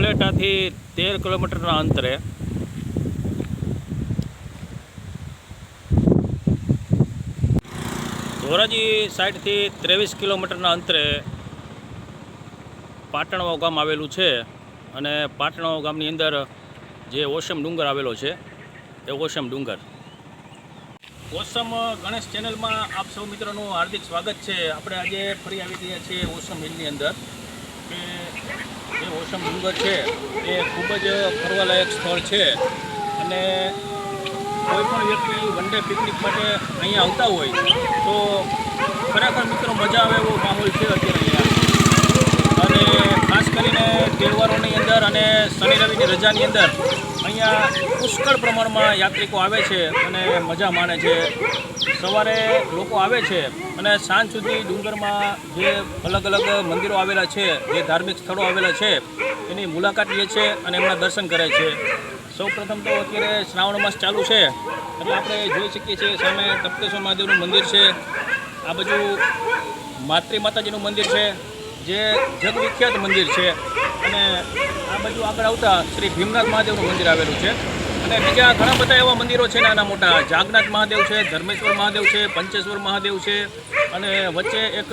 ઉપલેટાથી તેર કિલોમીટરના અંતરે ધોરાજી સાઈડથી ત્રેવીસ કિલોમીટરના અંતરે પાટણવાવ ગામ આવેલું છે અને પાટણવાવ ગામની અંદર જે ઓસમ ડુંગર આવેલો છે એ ઓસમ ડુંગર. ઓસમ ગણેશ ચેનલમાં આપ સૌ મિત્રોનું હાર્દિક સ્વાગત છે. આપણે આજે ફરી આવી ગયા છીએ ઓસમ હિલની અંદર કે જે ઓસમ ડુંગર છે. એ ખૂબ જ ફરવાલાયક સ્થળ છે. અને કોઈ પણ વ્યક્તિ વન ડે પિકનિક માટે અહીંયા આવતા હોય, તો ખરેખર મિત્રો મજા આવે એવો માહોલ છે અત્યારે અને ખાસ કરીને તહેવારોની અંદર અને શનિ રવિની રજાની અંદર અહીંયા પુષ્કળ પ્રમાણમાં યાત્રિકો આવે છે અને મજા માણે છે. સવારે લોકો આવે છે અને સાંજ સુધી ડુંગરમાં જે અલગ અલગ મંદિરો આવેલા છે, જે ધાર્મિક સ્થળો આવેલા છે, એની મુલાકાત લે છે અને એમના દર્શન કરે છે. સૌપ્રથમ તો અત્યારે શ્રાવણ માસ ચાલુ છે, એટલે આપણે જોઈ શકીએ છીએ સામે તપ્તેશ્વર મહાદેવનું મંદિર છે. આ બાજુ માતૃ માતાજીનું મંદિર છે, જે જગવિખ્યાત મંદિર છે. અને આ બાજુ આગળ આવતા શ્રી ભીમનાથ મહાદેવનું મંદિર આવેલું છે. અને બીજા ઘણા બધા એવા મંદિરો છે, નાના મોટા. જાગનાથ મહાદેવ છે, ધર્મેશ્વર મહાદેવ છે, પંચેશ્વર મહાદેવ છે અને વચ્ચે એક,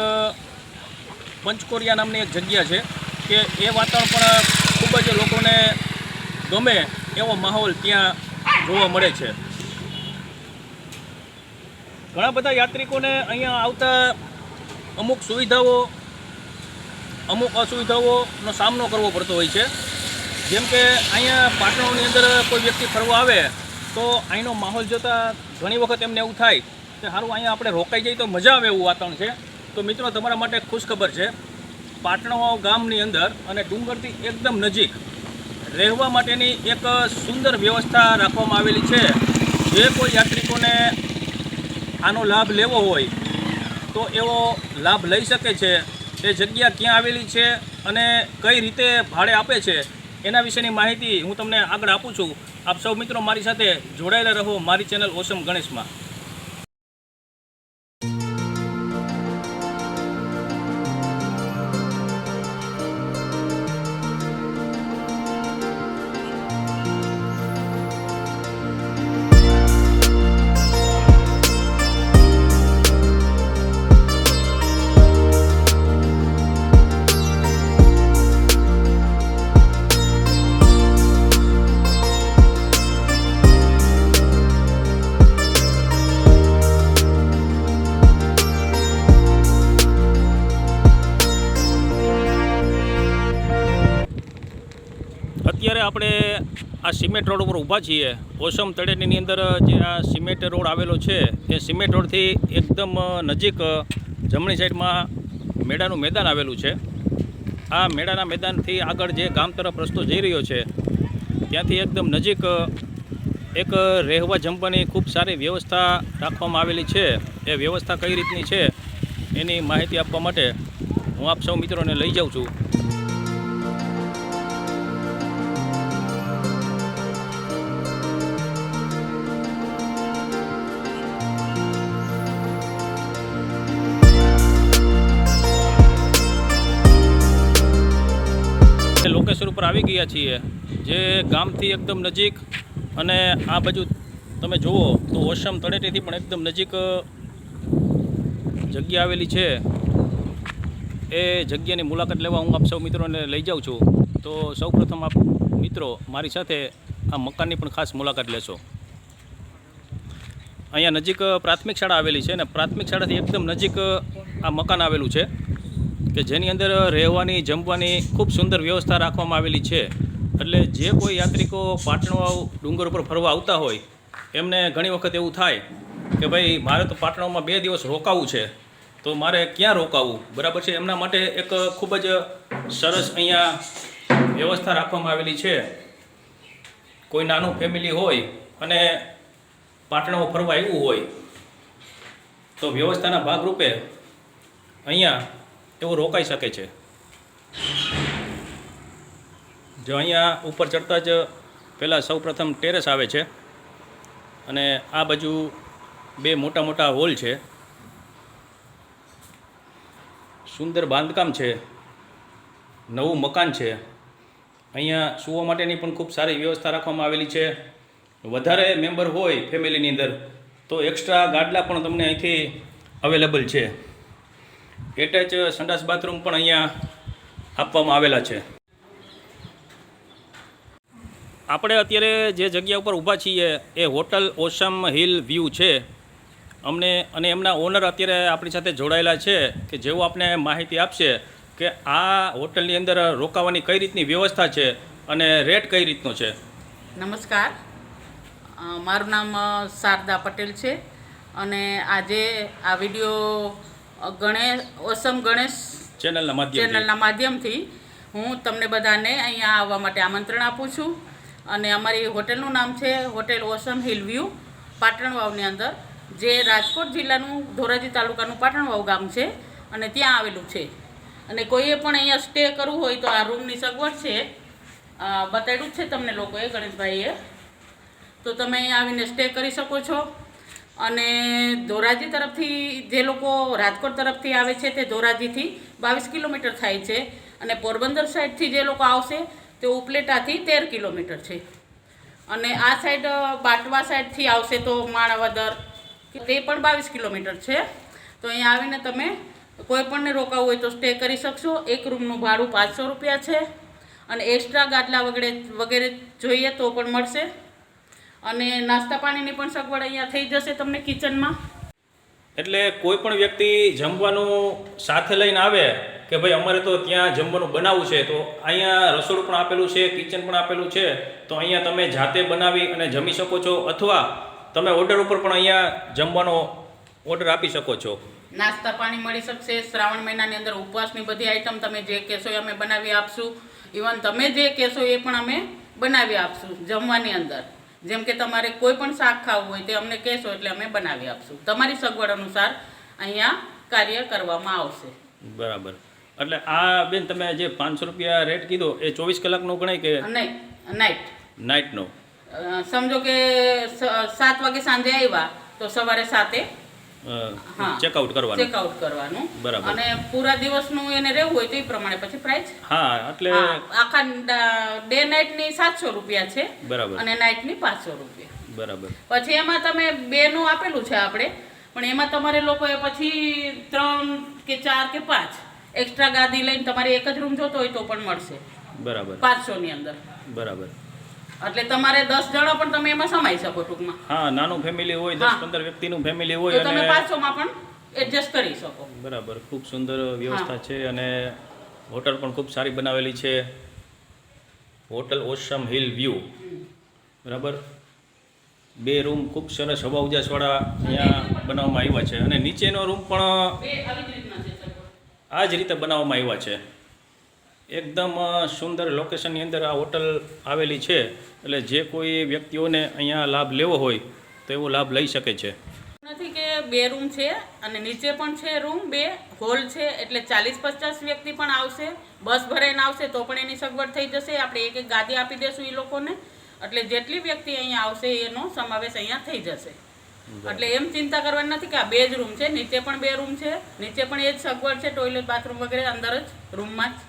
પંચકોરિયા નામની એક જગ્યા છે કે એ વાતાવરણ પણ ખૂબ જ લોકોને ગમે એવો માહોલ ત્યાં જોવા મળે છે. ઘણા બધા યાત્રિકોને અહીંયા આવતા અમુક સુવિધાઓ, અમુક અસુવિધાઓનો સામનો કરવો પડતો હોય છે. જેમ કે અહીંયા પાટણની અંદર કોઈ વ્યક્તિ ફરવા આવે, તો અહીંનો માહોલ જોતાં ઘણી વખત એમને એવું થાય કે સારું અહીંયા આપણે રોકાઈ જઈએ તો મજા આવે એવું વાતાવરણ છે. તો મિત્રો, તમારા માટે ખુશ ખબર છે, પાટણો ગામની અંદર અને ડુંગરથી એકદમ નજીક રહેવા માટેની એક સુંદર વ્યવસ્થા રાખવામાં આવેલી છે. જે કોઈ યાત્રિકોને આનો લાભ લેવો હોય, તો એવો લાભ લઈ શકે છે. એ જગ્યા ક્યાં આવેલી છે અને કઈ રીતે ભાડે આપે છે એના વિશેની માહિતી હું તમને આગળ આપું છું. આપ સૌ મિત્રો મારી સાથે જોડાયેલા રહો મારી ચેનલ ઓસમ ગણેશમાં. અત્યારે આપણે આ સિમેન્ટ રોડ ઉપર ઊભા છીએ. ઓસમ તળેટીની અંદર જે આ સિમેન્ટ રોડ આવેલો છે, એ સિમેન્ટ રોડથી એકદમ નજીક જમણી સાઈડમાં મેળાનું મેદાન આવેલું છે. આ મેળાના મેદાનથી આગળ જે ગામ તરફ રસ્તો જઈ રહ્યો છે, ત્યાંથી એકદમ નજીક એક રહેવા જમવાની ખૂબ સારી વ્યવસ્થા રાખવામાં આવેલી છે. એ વ્યવસ્થા કઈ રીતની છે, એની માહિતી આપવા માટે હું આપ સૌ મિત્રોને લઈ જાઉં છું. એ ઉપર આવી ગયા છીએ, જે ગામથી એકદમ નજીક અને આ બાજુ તમે જુઓ તો ઓશમ તળેટીથી પણ એકદમ નજીક જગ્યા આવેલી છે. એ જગ્યાની મુલાકાત લેવા હું આપ સૌ મિત્રોને લઈ જાઉં છું. તો સૌપ્રથમ આપ મિત્રો મારી સાથે આ મકાનની પણ ખાસ મુલાકાત લેશો. અહીંયા નજીક પ્રાથમિક શાળા આવેલી છે અને પ્રાથમિક શાળાથી એકદમ નજીક આ મકાન આવેલું છે. કે જેની અંદર રહેવાની, જમવાની ખૂબ સુંદર વ્યવસ્થા રાખવામાં આવેલી છે. એટલે જે કોઈ યાત્રિકો પાટણવાવ ડુંગર ઉપર ફરવા આવતા હોય, એમને ઘણી વખત એવું થાય કે ભાઈ, મારે તો પાટણમાં બે દિવસ રોકાવું છે, તો મારે ક્યાં રોકાવું? બરાબર છે? એમના માટે એક ખૂબ જ સરસ અહીંયા વ્યવસ્થા રાખવામાં આવેલી છે. કોઈ નાનું ફેમિલી હોય અને પાટણમાં ફરવા આવ્યું હોય, તો વ્યવસ્થાના ભાગરૂપે અહીંયા તેઓ રોકાઈ શકે છે. જો અહીંયા ઉપર ચડતા જ પહેલાં સૌપ્રથમ ટેરેસ આવે છે અને આ બાજુ બે મોટા મોટા હોલ છે. સુંદર બાંધકામ છે. નવું મકાન છે. અહીંયા સૂવા માટેની પણ ખૂબ સારી વ્યવસ્થા રાખવામાં આવેલી છે. વધારે મેમ્બર હોય ફેમિલીની અંદર તો એક્સ્ટ્રા ગાડલા પણ તમને અહીંથી અવેલેબલ છે. એટેચ સંડાસ બાથરૂમ પણ અહીંયા આપવામાં આવેલા છે. આપણે અત્યારે જે જગ્યા ઉપર ઊભા છીએ એ હોટલ ઓસમ હિલ વ્યૂ છે. અમને અને એમના ઓનર અત્યારે આપણી સાથે જોડાયેલા છે કે જેઓ આપણે માહિતી આપશે કે આ હોટલની અંદર રોકાવાની કઈ રીતની વ્યવસ્થા છે અને રેટ કઈ રીતનો છે. નમસ્કાર. મારું નામ શારદા પટેલ છે અને આજે આ વીડિયો ગણેશ ઓસમ ગણેશ ચેનલના માધ્યમ ચેનલના માધ્યમથી હું તમને બધાને અહીંયા આવવા માટે આમંત્રણ આપું છું. અને અમારી હોટેલનું નામ છે hotel awesome hill view Patan વાવની અંદર જે રાજકોટ જિલ્લાનું ધોરાજી તાલુકાનું પાટણ વાવ ગામ છે અને ત્યાં આવેલું છે. અને કોઈએ પણ અહીંયા સ્ટે કરવું હોય તો આ રૂમની સગવડ છે. બતાડ્યું જ છે તમને લોકોએ ગણેશભાઈએ. તો તમે અહીંયા આવીને સ્ટે કરી શકો છો. અને ધોરાજી તરફથી જે લોકો રાજકોટ તરફથી આવે છે તે ધોરાજીથી બાવીસ કિલોમીટર થાય છે અને પોરબંદર સાઈડથી જે લોકો આવશે તે ઉપલેટાથી તેર કિલોમીટર છે. અને આ સાઈડ બાટવા સાઈડથી આવશે તો માણાવદર, તે પણ બાવીસ કિલોમીટર છે. તો અહીંયા આવીને તમે કોઈ પણને રોકાવું હોય તો સ્ટે કરી શકશો. એક રૂમનું ભાડું પાંચસો રૂપિયા છે. અને એક્સ્ટ્રા ગાદલા વગેરે વગેરે જોઈએ તો પણ મળશે. અને નાસ્તા પાણીની પણ સગવડ અહીંયા થઈ જશે તમને કિચનમાં. એટલે કોઈ પણ વ્યક્તિ જમવાનું સાથે લઈને આવે કે ભાઈ અમારે તો ત્યાં જમવાનું બનાવવું છે તો અહીંયા રસોડું પણ આપેલું છે કિચન પણ આપેલું છે તો અહીંયા તમે જાતે બનાવી અને જમી શકો છો અથવા તમે ઓર્ડર ઉપર પણ અહીંયા જમવાનો ઓર્ડર આપી શકો છો. નાસ્તા પાણી મળી શકશે શ્રાવણ મહિનાની અંદર ઉપવાસની બધી આઈટમ તમે જે કહેશો એ અમે બનાવી આપશું. ઇવન તમે જે કહેશો એ પણ અમે બનાવી આપશું જમવાની અંદર. જેમ કે તમારે કોઈ પણ શાક ખાવું હોય તે અમને કહેશો એટલે અમે બનાવી આપશું. તમારી સગવડ અનુસાર અહીંયા કાર્ય કરવામાં આવશે. બરાબર. એટલે આ બેન તમે જે પાંચસો રૂપિયા રેટ કીધો એ ચોવીસ કલાકનો ગણાય કે અને નાઇટ નાઇટનો સમજો કે સાત વાગે સાંજે આવ્યા તો સવારે સાતે. ચેકઆઉટ કરવાનું. ચેકઆઉટ કરવાનું. બરાબર. અને પૂરા દિવસનું એને રહેવું હોય તો એ પ્રમાણે પછી પ્રાઇસ હા એટલે આખા ડે નાઇટની સાતસો રૂપિયા છે. બરાબર. અને નાઇટની પાંચસો રૂપિયા. બરાબર. પછી એમાં તમે બેનું આપેલું છે આપણે પણ એમાં તમારે લોકોએ પછી ત્રણ કે ચાર કે પાંચ એક્સ્ટ્રા ગાદી લઈને તમારે એક જ રૂમ જોતો હોય તો પણ મળશે. બરાબર. પાંચસોની અંદર. બરાબર. એટલે તમારે દસ જણા પણ તમે એમાં સમાઈ શકો ટૂંકમાં. હા નાનું ફેમિલી હોય દસ. પંદર વ્યક્તિનું ફેમિલી હોય તમે પાંચસોમાં પણ એડજસ્ટ કરી શકો. બરાબર ખૂબ સુંદર વ્યવસ્થા છે અને હોટલ પણ ખૂબ સારી બનાવેલી છે. Hotel awesome hill view. બરાબર? બે રૂમ ખૂબ સરસ હવા ઉજાસવાળા અહીંયા બનાવવામાં આવ્યા છે. અને નીચેનો રૂમ પણ. આ જ રીતે બનાવવામાં આવ્યા છે. એકદમ સુંદર લોકેશનની અંદર આ હોટલ આવેલી છે. એટલે જે કોઈ વ્યક્તિઓને અહીંયા લાભ લેવો હોય તો એવો લાભ લઈ શકે છે. નથી કે બે રૂમ છે અને નીચે પણ છે રૂમ બે હોલ છે એટલે ચાલીસ પચાસ વ્યક્તિ પણ આવશે. બસ ભરાઈને આવશે તો પણ એની સગવડ થઈ જશે. આપણે એક એક ગાદી આપી દેશું એ લોકોને. એટલે જેટલી વ્યક્તિ અહીંયા આવશે એનો સમાવેશ અહીંયા થઈ જશે. એટલે એમ ચિંતા કરવાની નથી કે આ બે જ રૂમ છે. નીચે પણ બે રૂમ છે. નીચે પણ એ જ સગવડ છે. ટોયલેટ બાથરૂમ વગેરે અંદર જ રૂમમાં જ.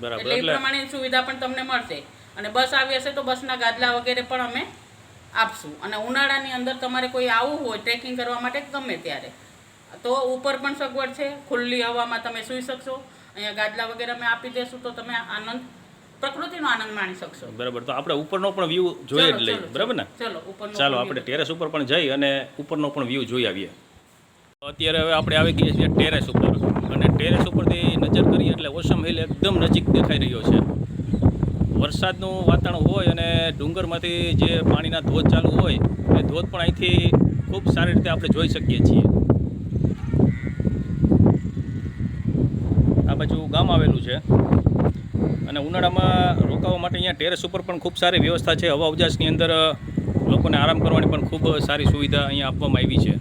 બરાબર. એટલે એ પ્રમાણે સુવિધા પણ તમને મળશે. અને બસ આવી હશે તો બસના ગાદલા વગેરે પણ અમે આપશું. અને ઉનાળાની અંદર તમારે કોઈ આવવું હોય ટ્રેકિંગ કરવા માટે ગમે ત્યારે. તો ઉપર પણ સગવડ છે. ખુલ્લી હવામાં તમે સૂઈ શકશો. અહીંયા ગાદલા વગેરે અમે આપી દેશું તો તમે આનંદ પ્રકૃતિનો આનંદ માણી શકશો. બરાબર. તો આપણે ઉપરનો પણ વ્યૂ જોઈએ જ લઈએ. બરાબર ને? ચલો ઉપરનો ચાલો પણ આપણે ટેરેસ ઉપર પણ જઈ અને ઉપરનો પણ વ્યૂ જોઈ આવીએ. અત્યારે હવે આપણે આવી ગયા છીએ ટેરેસ ઉપર. અને ટેરેસ ઉપરથી નજર કરીએ એટલે ઓસમ હિલ એકદમ નજીક દેખાઈ રહ્યો છે. વરસાદનું વાતાવરણ હોય અને ડુંગરમાંથી જે પાણીના ધોધ ચાલુ હોય, એ ધોધ પણ અહીંથી ખૂબ સારી રીતે આપણે જોઈ શકીએ છીએ. આ બાજુ ગામ આવેલું છે. અને ઉનાળામાં રોકાવા માટે અહીંયા ટેરેસ ઉપર પણ ખૂબ સારી વ્યવસ્થા છે. હવા ઉજાસની અંદર લોકોને આરામ કરવાની પણ ખૂબ સારી સુવિધા અહીંયા આપવામાં આવી છે.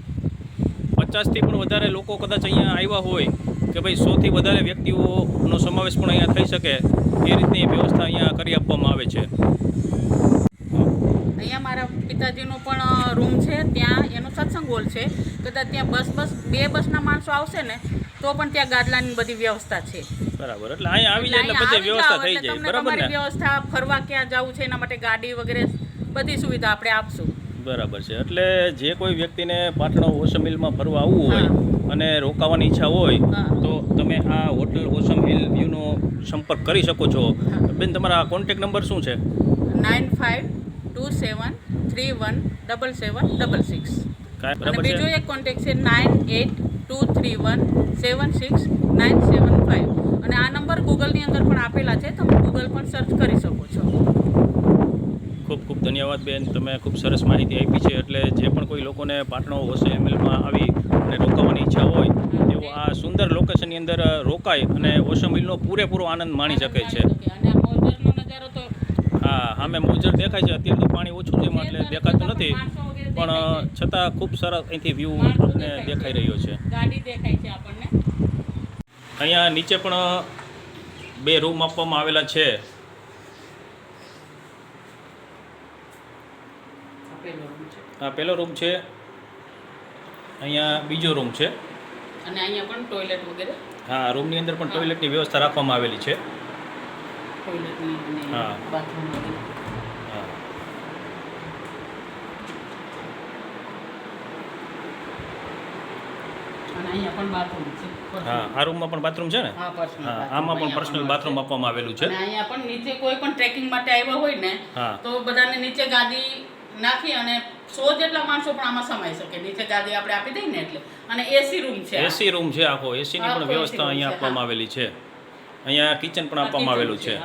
પચાસથી પણ વધારે લોકો કદાચ અહીંયા આવ્યા હોય કે ભાઈ સૌથી વધારે વ્યક્તિઓનો સમાવેશ પણ અહીંયા થઈ શકે એ રીતની વ્યવસ્થા અહીંયા કરી આપવામાં આવે છે. અહીંયા મારા પિતાજીનો પણ રૂમ છે ત્યાં એનો સત્સંગ હોલ છે. કદાચ ત્યાં બસ બસ બે બસના માણસો આવશે ને તો પણ ત્યાં ગાદલાની બધી વ્યવસ્થા છે. બરાબર એટલે અહીંયા આવી જાય એટલે બધી વ્યવસ્થા થઈ જાય બરાબર ને? વ્યવસ્થા ફરવા ક્યાં જવું છે એના માટે ગાડી વગેરે બધી સુવિધા આપણે આપશું. બરાબર છે એટલે જે કોઈ વ્યક્તિને પાટણ ઓસમિલમાં ફરવા આવવું હોય અને રોકાવાની ઈચ્છા હોય. તો તમે આ હોટલ ઓસમ હિલ વ્યૂનો સંપર્ક કરી શકો છો. બેન તમારા કોન્ટેક નંબર શું છે? Nine five two seven three one double seven double six. બીજો એક કોન્ટેક્ટ છે nine eight two three one seven six nine seven five. અને આ નંબર ગૂગલની અંદર પણ આપેલા છે તમે ગૂગલ પણ સર્ચ કરી શકો છો. ખૂબ ખૂબ ધન્યવાદ બેન તમે ખૂબ સરસ માહિતી આપી છે એટલે જે પણ કોઈ લોકોને પાટણો હોશે એમએલમાં આવી અને રોકાવાની ઈચ્છા હોય તેઓ આ સુંદર લોકેશનની અંદર રોકાય અને ઓસમ હિલનો પૂરેપૂરો આનંદ માણી શકે છે. હા સામે મોજર દેખાય છે. અત્યારે તો પાણી ઓછું છે એટલે દેખાતું નથી. પણ છતાં ખૂબ સરસ અહીંથી વ્યૂ આપણને દેખાઈ રહ્યો છે. અહીંયા નીચે પણ બે રૂમ આપવામાં આવેલા છે. આ પહેલો રૂમ છે. અહીંયા બીજો રૂમ છે. અને અહીંયા પણ ટોયલેટ વગેરે? હા રૂમની અંદર પણ ટોયલેટની વ્યવસ્થા રાખવામાં આવેલી છે. ટોયલેટની હા. બાથરૂમ હા. આ રૂમમાં પણ બાથરૂમ છે ને? હા. આમાં પણ પર્સનલ બાથરૂમ આપવામાં આવેલું છે. અને અહીંયા પણ નીચે કોઈ પણ ટ્રેકિંગ માટે આવ્યા હોય ને તો બધાને નીચે ગાદી નાખી અને સો જેટલા માણસો પણ આમાં સમાઈ શકે. નીચે ગાદી આપણે આપી દઈએ ને એટલે. અને એસી રૂમ છે એસી રૂમ છે આખો. એસીની પણ વ્યવસ્થા અહીંયા આપવામાં આવેલી છે. અહીંયા કિચન પણ આપવામાં આવેલું છે.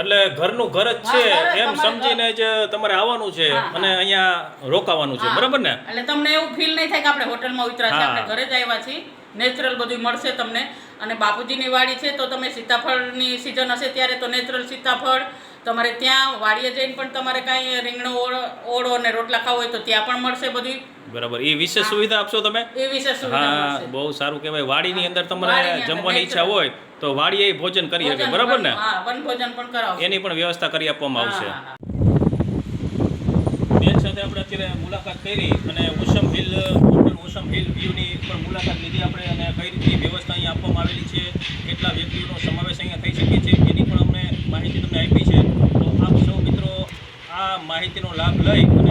એટલે ઘરનું ઘર જ છે. એમ સમજીને જ તમારે આવવાનું છે. અને અહીંયા રોકાવાનું છે. બરાબર ને? એટલે તમને એવું ફીલ નહીં થાય કે આપણે હોટલમાં ઉતરા છે આપણે ઘરે જ આવ્યા છીએ. નેચરલ બધું મળશે તમને. અને બાપુજીની વાડી છે તો તમે સીતાફળની સિઝન હશે ત્યારે તો નેચરલ સીતાફળ તમારે ત્યાં વાડીએ જઈને પણ તમારે કાંઈ રીંગણો ઓળો અને રોટલા ખાવ હોય તો ત્યાં પણ મળશે બધી? બરાબર. એ વિશેષ સુવિધા આપશો તમે? એ વિશે સુવિધા હા બહુ સારું કહેવાય. વાડીની અંદર તમારે જમવાની ઈચ્છા હોય તો વાડીએ ભોજન કરી શકે બરાબર ને? વન- ભોજન પણ કરાવશે. એની પણ વ્યવસ્થા કરી આપવામાં આવશે. બેન સાથે આપણે અત્યારે મુલાકાત કરી અને ઉષમ હિલ ઉષમ ઓસમ હિલ વ્યૂની પણ મુલાકાત લીધી આપણે અને કઈ રીતની વ્યવસ્થા અહીંયા આપવામાં આવેલી છે કેટલા વ્યક્તિઓનો સમાવેશ અહીંયા થઈ શકે છે એની માહિતી તમને આપી છે. તો આપ સૌ મિત્રો આ માહિતીનો લાભ લઈ